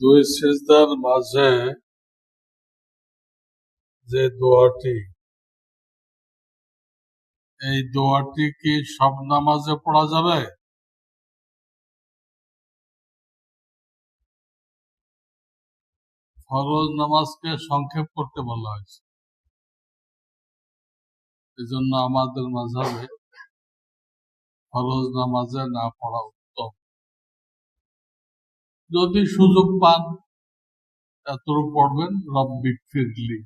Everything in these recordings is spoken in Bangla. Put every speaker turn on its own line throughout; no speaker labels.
দুই সিজদার মাঝে যে দোয়াটি, এই দোয়াটি কি সব নামাজে পড়া যাবে? ফরজ নামাজকে সংক্ষেপ করতে বলা হয়েছে। এই জন্য আমাদের মাঝাবে ফরজ নামাজে না পড়া যদি সুযোগ পান, এতটুকু পড়বেন, রব্বিক ফিরলি।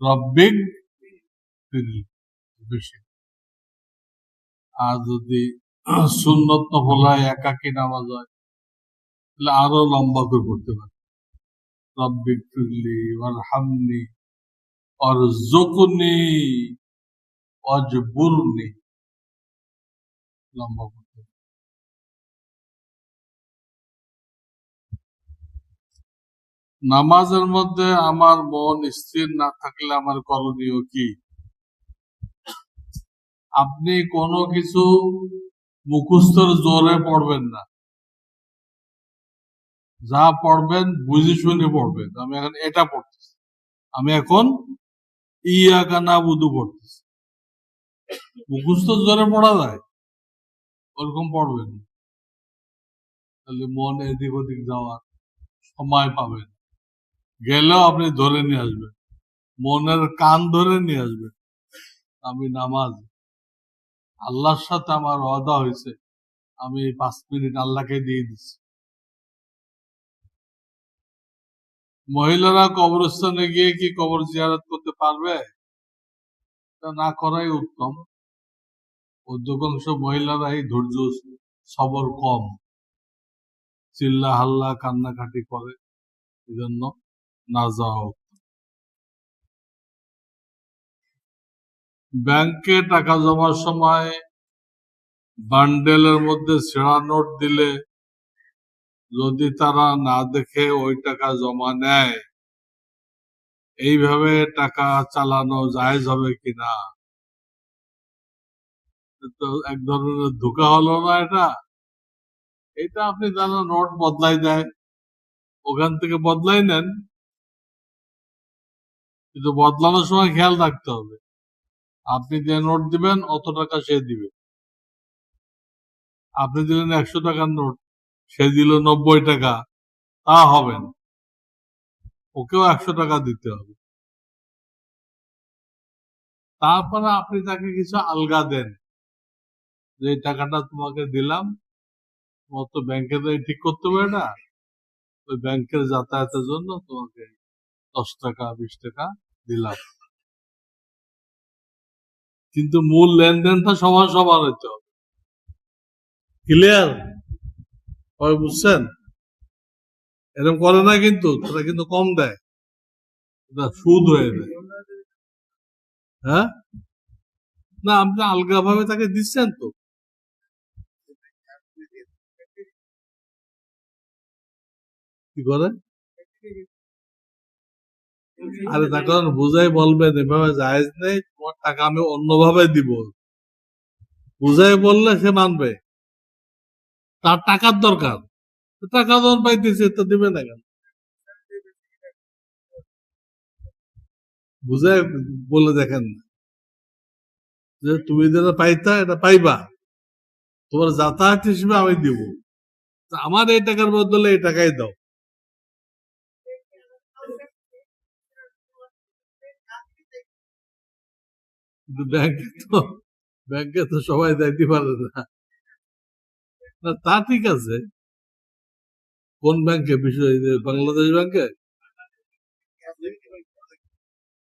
রব্বিক ফিরলি, বেশি। আর যদি সুন্নত নফলায় একাকি নামাজ হয়, তাহলে আরও লম্বা করে পড়তে পারে রব্বিক ফিরলি, ওয়ারহামনি অরজুকনি অজবুরনি লম্বা নামাজের মধ্যে আমার মন স্থির না থাকলে আমার করণীয় কি? আপনি কোনো কিছু মুখস্থর জোরে পড়বেন না। যা পড়বেন বুঝে শুনে পড়বেন। আমি এখন এটা পড়তেছি। আমি এখন ইয়া কানা বুধু পড়তেছি। মুখস্থ জোরে পড়া যায়? ওরকম পড়বেন। তাহলে মন এদিক ওদিক যাওয়ার সময় পাবেন। গেলেও আপনি ধরে নিয়ে আসবেন। মনের কান ধরে নিয়ে আসবেন। আমি নামাজ। আল্লাহর সাথে আমার ওয়াদা হয়েছে। আমি পাঁচ মিনিট আল্লাহকে দিয়ে দিচ্ছি। মহিলারা কবরস্থানে গিয়ে কি কবর জিয়ারত করতে পারবে? তা না করাই উত্তম। অধিকাংশ মহিলারাই ধৈর্য, সবর কম। চিল্লা হাল্লা কান্নাকাটি করে। এই জন্য না যাওয়া উত্তম। ব্যাংকে টাকা জমার সময় বান্ডেলের মধ্যে ছেঁড়া নোট দিলে যদি তারা না দেখে ওই টাকা জমা নেয়, এইভাবে টাকা চালানো জায়জ হবে কিনা? তো এক ধরনের ধোকা হলো না এটা? এটা আপনি জানো নোট বদলাই দেয় ওখান থেকে বদলাই নেন। কিন্তু বদলানোর সময় খেয়াল রাখতে হবে। আপনি যে নোট দিবেন, অত টাকা সে দিবে। আপনি দিলেন একশো টাকার নোট সে দিল নব্বই টাকা, তা হবে না। ওকেও একশো টাকা দিতে হবে। তারপরে আপনি তাকে কিছু আলগা দেন। যে টাকাটা তোমাকে দিলাম, তোমার তো ব্যাংকে তো ঠিক করতে হবে না। ওই ব্যাংকের যাতায়াতের জন্য তোমাকে দশ টাকা বিশ টাকা দিলাম। কিন্তু মূল লেনদেনটা সমান সমান হইতে হবে। ক্লিয়ার সবাই বুঝছেন? এরকম করে না কিন্তু তারা কিন্তু কম দেয়। সুদ হয়ে যায়। হ্যাঁ? না আপনি আলগা ভাবে তাকে দিচ্ছেন তো। কি করে? আরে তাকে বুঝাই বলবেন এভাবে জায়েজ নেই, তোমার টাকা আমি অন্যভাবে দিব। বুঝাই বললে সে মানবে। তার টাকার দরকার। টাকা যখন পাইতেছে, তো দিবে না কেন? বুঝাই বলে দেখেন যে তুমি যেটা পাইতা, এটা পাইবা। তোমার যাতায়াত হিসেবে আমি দিব। আমার এই টাকার বদলে এই টাকাই দাও। কিন্তু ব্যাংকে তো ব্যাংকে তো সবাই যাইতে পারে না। না তা ঠিক আছে। কোন ব্যাংকে বিষয় বাংলাদেশ ব্যাংকে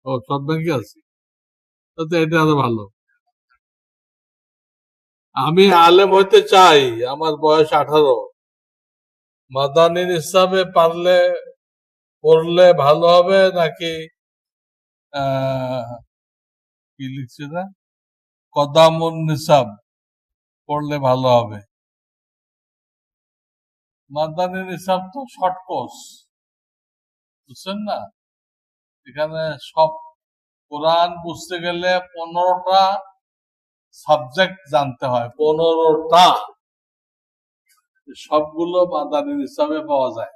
ও সব ব্যাংকে আছে। তাতে এটা আরও ভালো। আমি আলেম হইতে চাই আমার বয়স আঠারো। মাদানির ইসলামে পারলে পড়লে ভালো হবে নাকি আহ, কি লিখছে না কদামুন নিসাব, পড়লে ভালো হবে। মাদানী নিসাব তো শর্ট কোর্স, বুঝছেন না? এখানে সব কোরআন বুঝতে গেলে পনেরোটা সাবজেক্ট জানতে হয়, পনেরোটা। সবগুলো মাদানী নিসাবে পাওয়া যায়।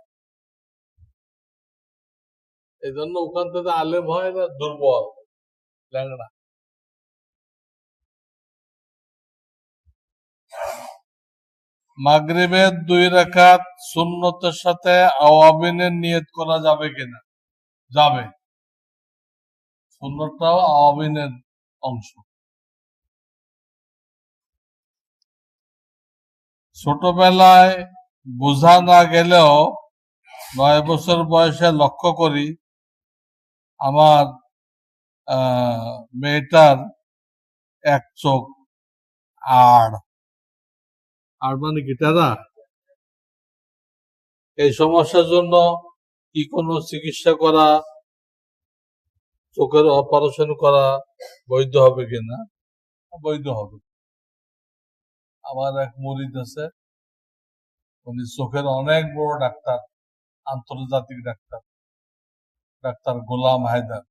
এই জন্য ওখান থেকে আলেম হয় না, দুর্বল, ল্যাংড়া। মাগরিবের দুই রাকাত সুন্নতের সাথে আওয়াবিনের নিয়ত করা যাবে কিনা? যাবে। সুন্নতটাও আওয়াবিনের অংশ। ছোটবেলায় বোঝা না গেলেও নয় বছর বয়সে লক্ষ্য করি, আমার মেয়েটার এক চোখ আর আর মানে কি দাদা এই সমস্যার জন্য কি কোনো চিকিৎসা করা, চোখের অপারেশন করা বৈধ হবে কিনা বৈধ হবে। আমার এক মরিদ আছে, উনি চোখের অনেক বড় ডাক্তার, আন্তর্জাতিক ডাক্তার ডাক্তার গোলাম হায়দার।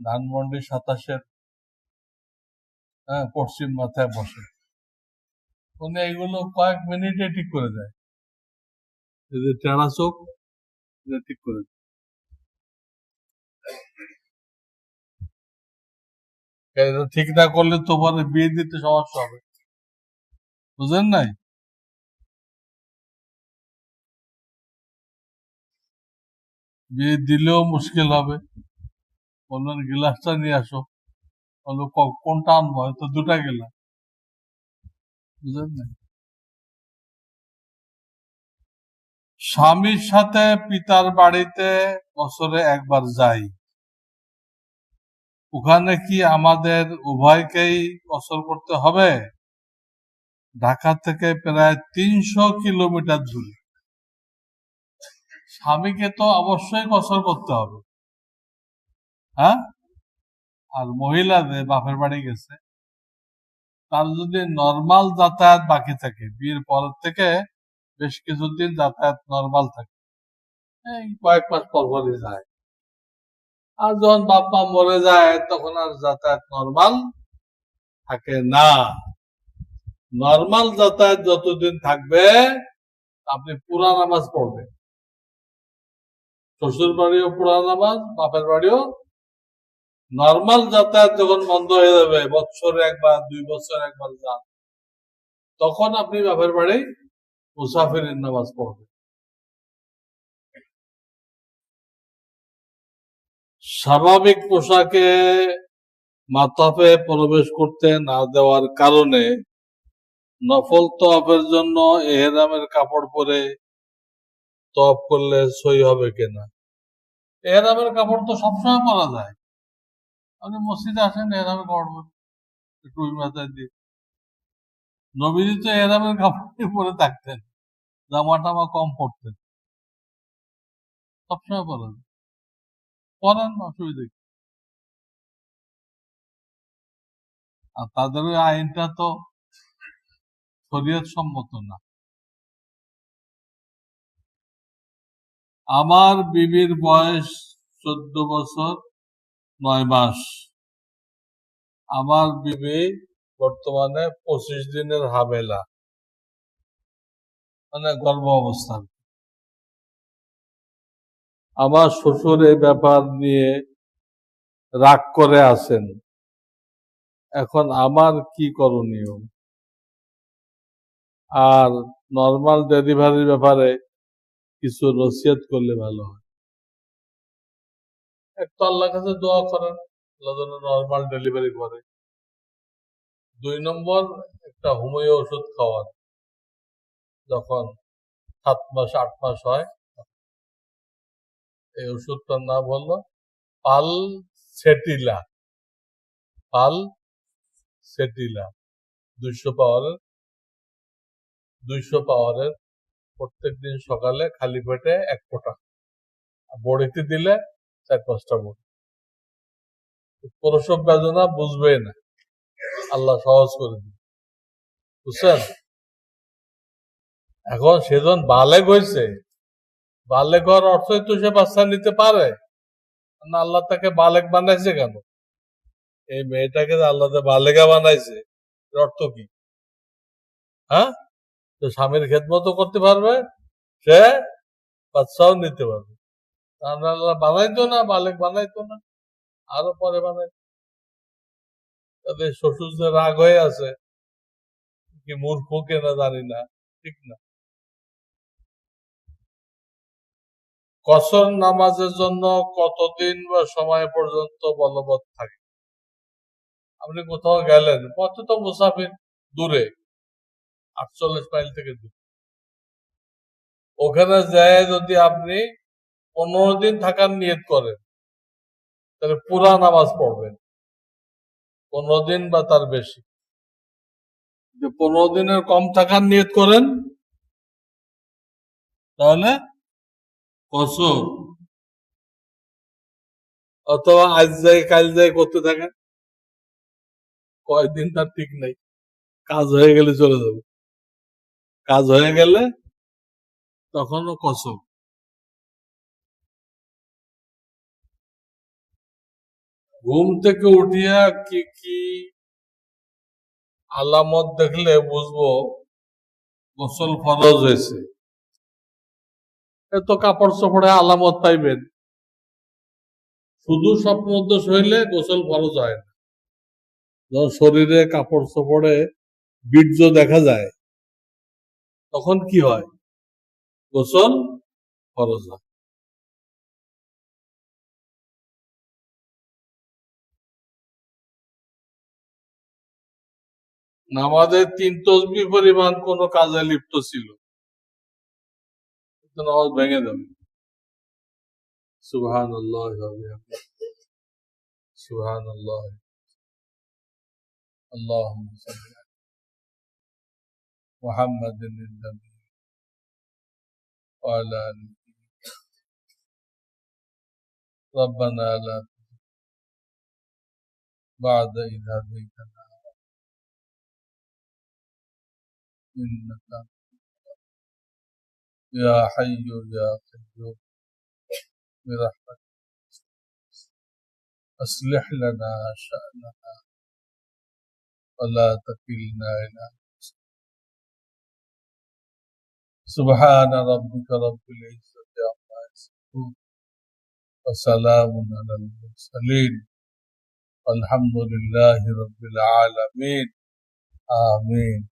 ধানমন্ডি সাতাশের হ্যাঁ পশ্চিম মাথায় বসে। উনি এগুলো কয়েক মিনিটে ঠিক করে দেয়। এই যে চোখ ঠিক করে দেয়। ঠিক না করলে তো পরে বিয়ে দিতে সমস্যা হবে। বুঝলেন নাই? বিয়ে দিলেও মুশকিল হবে। বললেন, গিলাসটা নিয়ে আসো। বলল কোনটা আনব? হয়তো দুটা গেলাম বুঝলেন? স্বামীর সাথে পিতার বাড়িতে বছরে একবার যাই। ওখানে কি আমাদের উভয়কেই কসর করতে হবে? ঢাকা থেকে প্রায় তিনশো কিলোমিটার দূরে। স্বামীকে তো অবশ্যই কসর করতে হবে। হ্যাঁ? আর মহিলাদের বাপের বাড়ি গেছে। তার যদি নর্মাল যাতায়াত বাকি থাকে, বিয়ের পর থেকে বেশ কিছুদিন যাতায়াত নর্মাল থাকে। কয়েক মাস পর পরই যায়। আর যখন বাপ মরে যায়, তখন আর যাতায়াত নর্মাল থাকে না। নর্মাল যাতায়াত যতদিন থাকবে, আপনি পুরা নামাজ পড়বেন। শ্বশুর বাড়িও পুরা নামাজ, বাপের বাড়িও নর্মাল যাতায়াত যখন বন্ধ হয়ে যাবে, বছরে একবার দুই বছর একবার যান, তখন আপনি বাপের বাড়ি মুসাফিরের নামাজ পড়বেন। স্বাভাবিক পোশাকে মাতাফে প্রবেশ করতে না দেওয়ার কারণে নফল তফের জন্য এহরামের কাপড় পরে তফ করলে সই হবে কিনা? এহরামের কাপড় তো সবসময় পরা যায়। আপনি মসজিদে আসেন কাপড় পরে একটু মাথায় দিয়ে। নবীজি তো এহরামের কাপড় পরে থাকতেন। জামা টামা কম পড়তেন। সবসময় পরা যায় পরান অসুবিধা আর তাদের ওই আইনটা তো শরীয়ত সম্মত না। আমার বিবির বয়স চোদ্দ বছর। নয় মাস। আমার বিবি বর্তমানে পঁচিশ দিনের হামেলা। মানে গর্ভ অবস্থান। আমার শ্বশুর এই ব্যাপার নিয়ে রাগ করে আছেন। এখন আমার কি করণীয়? আর নর্মাল ডেলিভারির ব্যাপারে কিছু নসিহত করলে ভালো হয়। একটু আল্লাহর কাছে দোয়া করেন, আল্লাহ যেন নর্মাল ডেলিভারি করে। দুই নম্বর, একটা হোমিও ওষুধ খাওয়ান। যখন সাত মাস, আট মাস হয়, এই ওষুধটার নাম হলো পাল সেটিলা পাল সেটিলা দুইশো পাওয়ারের দুইশো পাওয়ারের প্রত্যেক দিন সকালে খালি পেটে এক ফোঁটা। বড়িতে দিলে চার, পাঁচটা বড়ি প্রসব বেদনা বুঝবেই না। আল্লাহ সহজ করে দিবে। বুঝছেন? এখন সেজন বালেগ হয়েছে বালেগ হওয়ার অর্থই তো সে বাচ্চা নিতে পারে। না, আল্লাহ তাকে বালেক বানাইছে কেন? এই মেয়েটাকে আল্লাহ বালেগা বানাইছে অর্থ কি? হ্যাঁ? স্বামীর খেদমতো করতে পারবে, সে বাচ্চাও নিতে পারবে। আল্লাহ বানাইতো না বালেক বানাইতো না, আরও পরে বানাই। তাদের শ্বশুর যে রাগ হয়ে আছে, কি মূর্খ কেনা জানি না, ঠিক না। কসর নামাজের জন্য কতদিন বা সময় পর্যন্ত বলবৎ থাকে? আপনি কোথাও গেলেন, পথে তো মুসাফির দূরে, আটচল্লিশ মাইল থেকে দূরে। ওখানে যায় যদি আপনি পনেরো দিন থাকার নিয়ত করেন তাহলে পুরা নামাজ পড়বেন। পনেরো দিন বা তার বেশি। যে পনেরো দিনের কম থাকার নিয়ত করেন, তাহলে কসর অথবা আজ যাই, কাল যাই করতে থাকেন, কয়দিন তার ঠিক নেই। কাজ হয়ে গেলে চলে যাবে। কাজ হয়ে গেলে তখনও কসর ঘুম থেকে উঠিয়া কি কি আলামত দেখলে বুঝব গোসল ফরজ হয়েছে। এত কাপড় চোপড়ে আলামত পাইবেন। শুধু স্বপ্ন দোষ হইলে গোসল ফরজ হয় না। যখন শরীরে কাপড় চোপড়ে বীর্য দেখা যায়, তখন কি হয়? গোসল ফরজ হয়। নামাজের তিন তসবি পরিমাণ কোন কাজে লিপ্ত ছিল তো নামাজ ভেঙে যাবে সুবহান আল্লাহ সুবহান আল্লাহ اللهم صل على محمد النبي وعلى آله ربنا لا تزغ بعد إذ هديتنا إنك يا حي يا قيوم. برحمتك. أصلح لنا شأننا. ولا تكلنا إلى. سبحان ربك رب العزة عما يصفون. وسلام على المرسلين. والحمد لله رب العالمين. آمين.